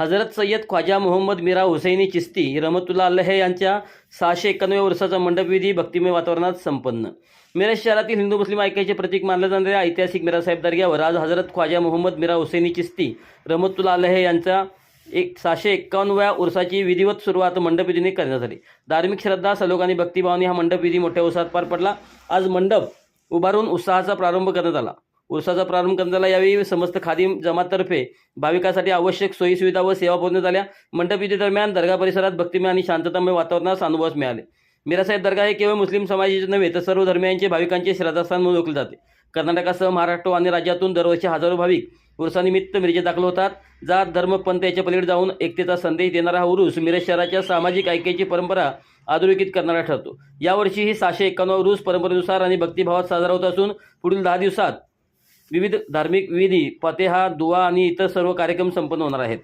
हजरत सय्यद ख्वाजा मोहम्मद मिरा हुसैनी चिस्ती रमतुल्ला अल्लह यांच्या सहाशे एक्क्याण्णव्या वर्षाचा मंडपविधी भक्तिमय वातावरणात संपन्न. मिरज शहरातील हिंदू मुस्लिम ऐक्याचे प्रतीक मानल्या जाणाऱ्या ऐतिहासिक मिरासाहेब दर्ग्यावर आज हजरत ख्वाजा मोहम्मद मिरा हुसैनी चिस्ती रमतुल्ला अल्लह यांचा एक सहाशे एक्कावन्नव्या उर्साची विधिवत सुरुवात मंडपविधीने करण्यात आली. धार्मिक श्रद्धा सलोख आणि भक्तिभावाने हा मंडपविधी मोठ्या उत्साहात पार पडला. आज मंडप उभारून उत्साहाचा प्रारंभ करण्यात आला. उरसाचा प्रारंभ करण्यात आला. यावेळी समस्त खादिम जमाततर्फे भाविकांसाठी आवश्यक सोयीसुविधा व सेवा पुरवण्यात आल्या. मंडपविधी दरम्यान दर्गा परिसरात भक्तिमय आणि शांततामय वातावरणास अनुभवास मिळाले. मिरासाहेब दर्गा हे केवळ मुस्लिम समाजाचे नव्हे तर सर्व धर्मियांचे भाविकांचे श्रद्धास्थान म्हणून ओळखले जाते. कर्नाटकासह महाराष्ट्र आणि राज्यातून दरवर्षी हजारो भाविक उर्सानिमित्त मिरजेत दाखल होतात. जात धर्मपंथ याच्या पलीकडे जाऊन एकतेचा संदेश देणारा हा उरूस मिरज शहराच्या सामाजिक ऐक्याची परंपरा अधोरेखित करणारा ठरतो. यावर्षी ही सहाशे एक्कावन्न उरूस परंपरेनुसार आणि भक्तिभावात साजरा होत असून पुढील दहा दिवसात विविध धार्मिक विधी फतेहा दुवा आणि इतर सर्व कार्यक्रम संपन्न होणार आहेत.